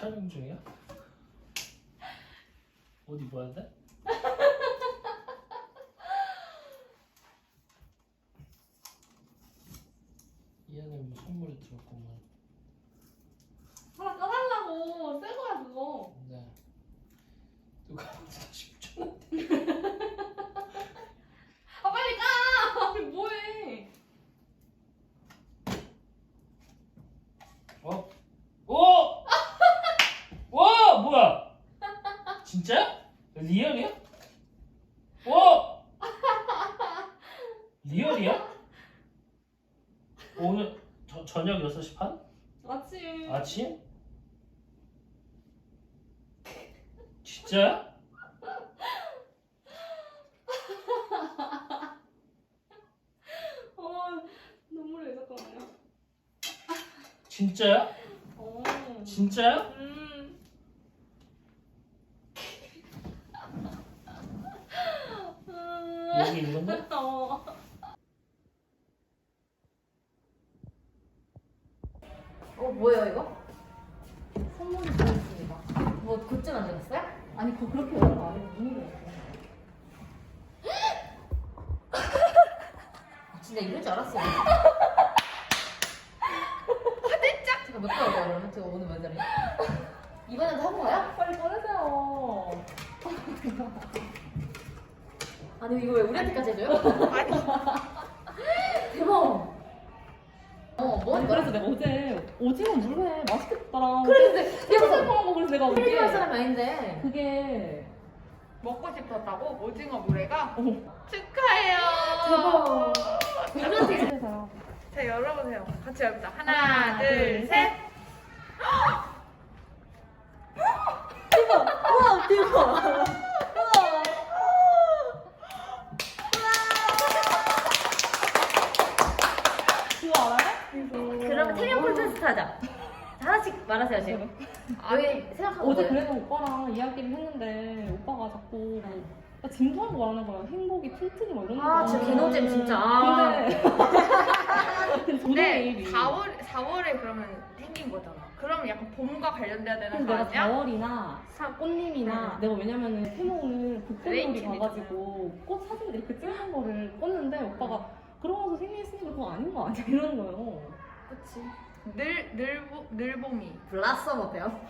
촬영 중이야? 어디 뭐야 돼? 이 안에 뭐 선물이 들었구만. 하나 까달라고 새 거야 그거 네. 누가 다시 붙여? 아 빨리 까! 아니 뭐해 어? 오! 와 뭐야? 진짜? 리얼이야? 와! 리얼이야? 오늘 저, 저녁 6시 반? 아침 아침? 진짜야? 어 눈물이 왜 잠깐만요 진짜야? 어 진짜야? 음. 여기 있는 건데? 어. 어 뭐예요 이거? 선물이 들어있습니다. 뭐 굿즈 만들었어요? 아니 그거 그렇게 어려운 거 아니고 눈물이 진짜 이럴 줄 알았어요. 화들짝! 제가 몇 개월 그러면 제가 오늘 몇 살이야? 이번에도 한 거야? 빨리 꺼내세요 아니 이거 왜 우리한테까지 해줘요? 대박. 어 뭐? 아니 그래서 내가 어제 오징어 물회 맛있겠더라 그랬는데 내가 거 그래서 내가 어제 헬리할 사람이 아닌데. 그게 먹고 싶었다고 오징어 물회가 어. 축하해요. 대박. 우리한테 그래서요 자 열어보세요. 같이 열자. 하나, 하나, 둘, 둘, 셋. 우와 대박 그거 알아요? 그러면 태명 콘테스트 하자. 하나씩 말하세요 지금. 아니, 왜 생각하고 어제? 그래서 오빠랑 이야기를 했는데 오빠가 자꾸 나거 말하는 거야 행복이 튼튼이 뭐 이러는 거야 아 진짜 개노잼 진짜. 아. 근데 근데 저도 근데 내일이 4월 4월에 그러면 생긴 거잖아. 그러면 약간 봄과 관련돼야 되는 거 내가 아니야? 4월이나 사 꽃님이나 응. 내가 왜냐면은 태몽을 북대놀이 레인팀이잖아요. 가가지고 꽃 사진 이렇게 찍는 거를 껐는데 오빠가 그러고서 생일했으니까 그거 아닌 거 아니야 이러는 거예요 그치. 늘 늘보 늘봄이. 블라썸 어때요?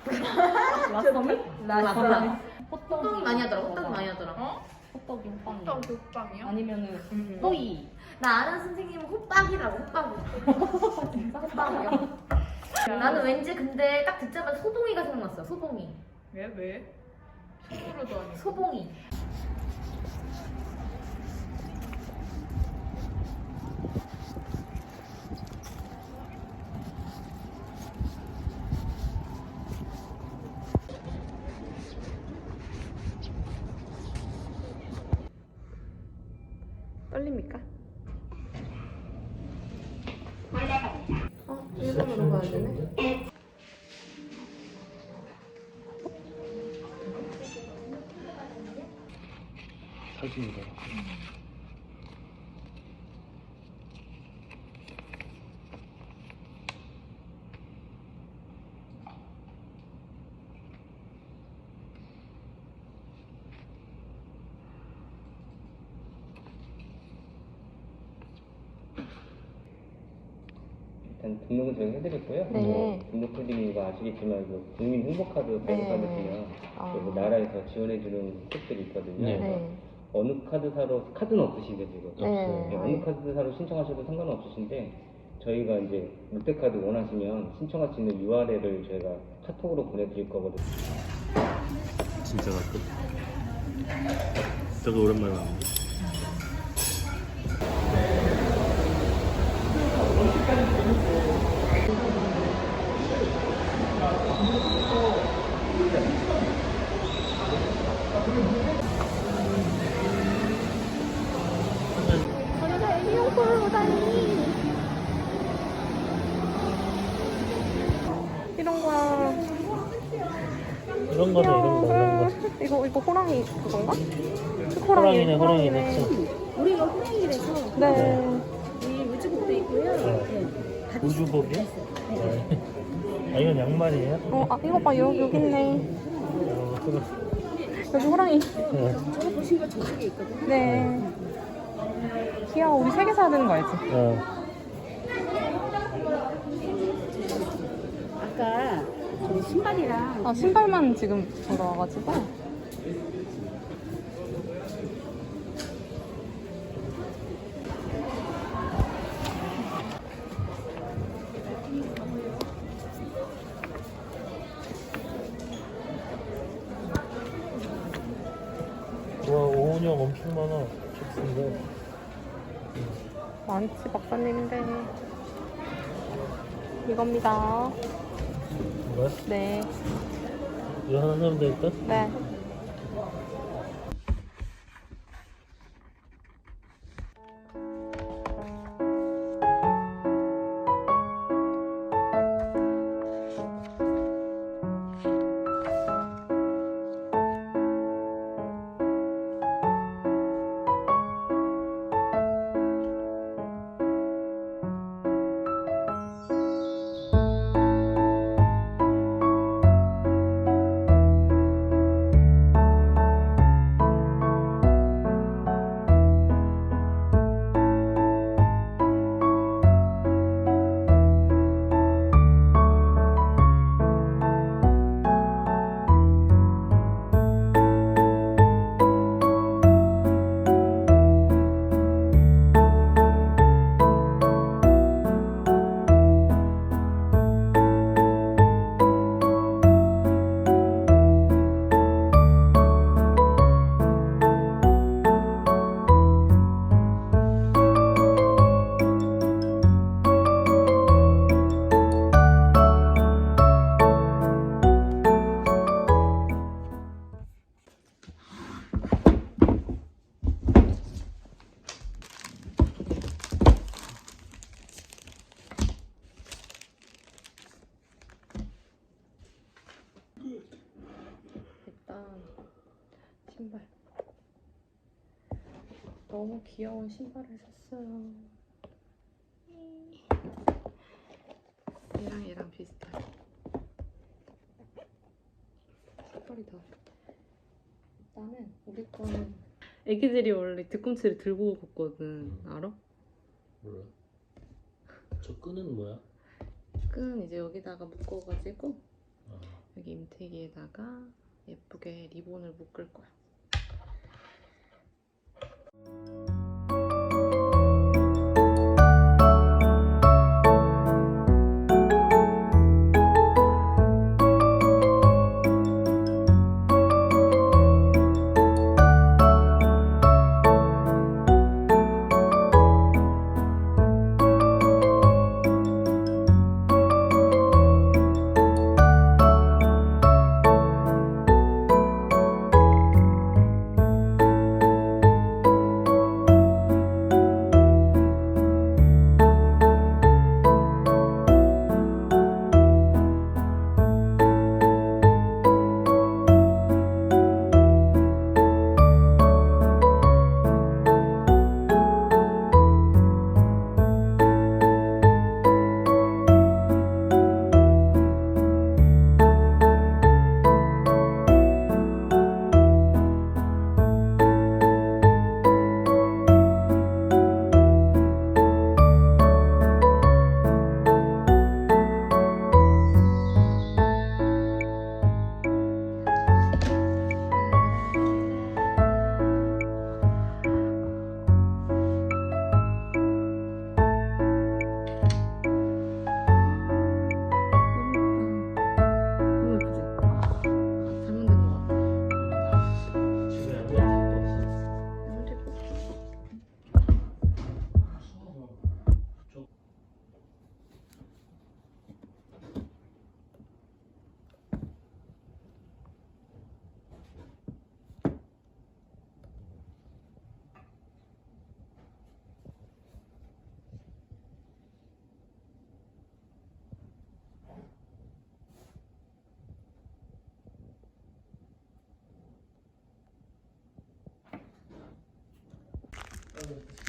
라썸이? 라썸. 호떡이 호떡 많이 하더라. 호떡 많이 하더라. 어? 호떡이 호빵이 또 독방이요? 아니면은 음. 호이 나 아는 선생님은 호빵이라고 호빵이. 진짜 호빵이요. 나는 왠지 근데 딱 듣자마자 소봉이가 생각났어. 소봉이. 왜 왜? 속으로도 아니고. 소봉이. 어, 일본으로 가야 되네. 사진이다. 일단 등록은 저희 해드렸고요. 네. 뭐 등록해드린 거 아시겠지만 그 국민 행복카드 발급받으시면 아. 그 나라에서 지원해주는 혜택들이 있거든요. 네. 네. 어느 카드사로 카드는 없으시죠 지금? 네. 네, 어느 카드사로 신청하셔도 상관은 없으신데 저희가 이제 롯데카드 원하시면 신청할 수 있는 URL을 저희가 카톡으로 보내드릴 거거든요. 진짜 가끔. 되게 오랜만에 왔는데. 호랑이 그건가? 호랑이네 호랑이 됐지. 우리가 호랑이라서 네. 이 우체국도 있고요. 네. 우주복이? 네. 아 이건 양말이에요? 어, 아, 이거 봐. 여기, 여기 있네. 어. 여기 호랑이. 네. 네. 귀여워. 우리 세 개 사야 되는 거 알지? 어. 아까 저기 신발이랑 아, 신발만 지금 들어와가지고. 오은영 엄청 많아. 칩스인데. 많지, 박사님인데. 이겁니다. 뭐야? 네. 이거 하나 사면 될까? 네. 너무 귀여운 신발을 샀어요 얘랑 얘랑 비슷해 색깔이 다 나는 우리 거는 애기들이 원래 뒤꿈치를 들고 걷거든 알아? 몰라. 저 끈은 뭐야? 끈 이제 여기다가 묶어가지고 어. 여기 임태기에다가 예쁘게 리본을 묶을 거야 Thank you. Gracias.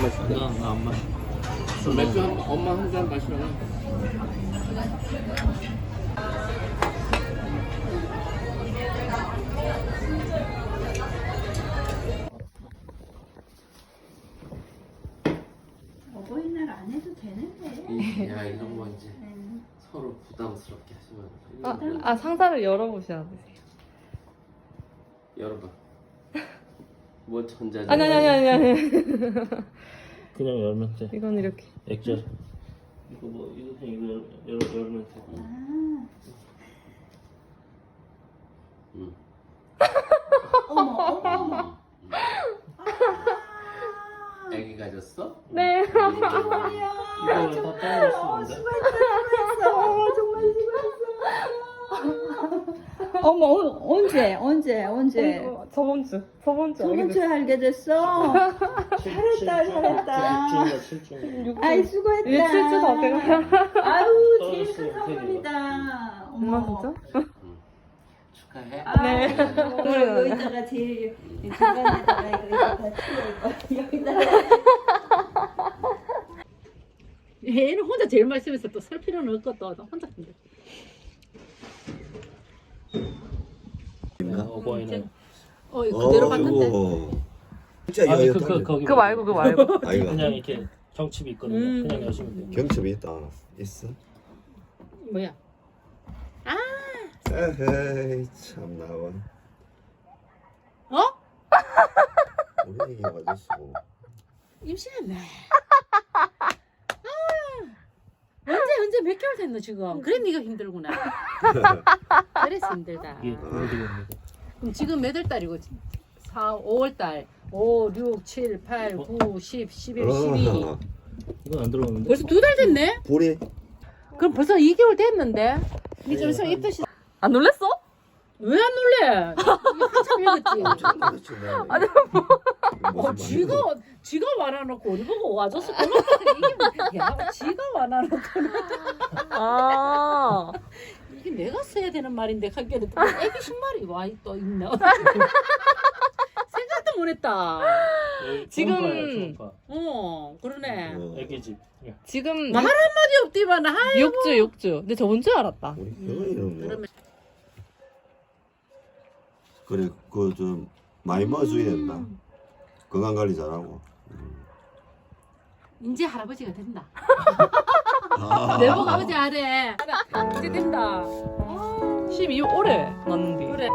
나안 마셔. 맥주 한, 엄마 한 잔 마시라. 어버이날 안 해도 되는데. 이- 야 이런 거 이제 서로 부담스럽게 하시면 아, 아 상자를 열어보셔야 되세요. 열어봐. 뭐 전자전. 아니 아니 아니 아니 아니. 그냥 열면 돼. 이건 이렇게. 액젓. 이거 뭐 이거 그냥 이거 열, 열 열면 돼. 아, 응. 어머, 어머, 어머. 애기 가졌어? 네. 이거 다. 수고했어. 정말 수고했 어. 어머, 어, 언제, 언제, 언제? 어, 저번 주. 저번 주. 저번 알게 주에 알게 됐어. 잘했다, 잘했다. 7주인가 7주. 아이, 수고했다. 7주 다 돼가요. 아유, 제일 큰 선물이다. 엄마 진짜? 축하해. 아, 네. 이거 여기다가 제일 중간에다가 이거 이거 다 치워 이거 여기다가 얘는 혼자 제일 맛있으면서 또살 필요는 없고 또 혼자 근데 어버이날. 어 이거 그대로 봤는데. 진짜 아니 그, 그 거기 그거 말고. 그거 말고. 아이가 그냥 이렇게 정칩이 있거든요. 음. 그냥 여시면 돼요. 경첩이 있다. 있어? 뭐야? 에헤이 참 나와. 어? 우리 애기 가졌어. 임신했네. 아, 언제 언제 몇 개월 됐노 지금? 그래 네가 힘들구나. 그래서 힘들다. 이게. 그럼 지금 몇 월 달이고 4, 5월 달. 5, 6, 7, 8, 9, 10, 11, 12 어, 이건 안 들어오는데. 벌써 두 달 됐네? 불이? 그럼 벌써 2개월 됐는데? 이제 좀 있으면 입덧이 안 놀랬어? 왜 안 놀래? 이게 한참 읽었지. 아니 어, 지가 지가 말아놓고 우리 보고 와줘서 그런데 이게 뭐야? 지가 말아놓고. 아. 써야 되는 말인데 하기에는 또 애기 신발이 와 또 있네. 생각도 못했다. 여기 지금-. 어 그러네. 어, 애기 집. 예. 지금 말 한마디 없디만 하이. 6주 6주. 근데 저번 주에 알았다. 우리 뭐 그러면 그래 그 좀 많이 먹어줘야 된다 건강 관리 잘하고 이제 할아버지가 된다. 아. 내복 아버지 아래. 이제 된다. 12월 올해 났는데. 그래.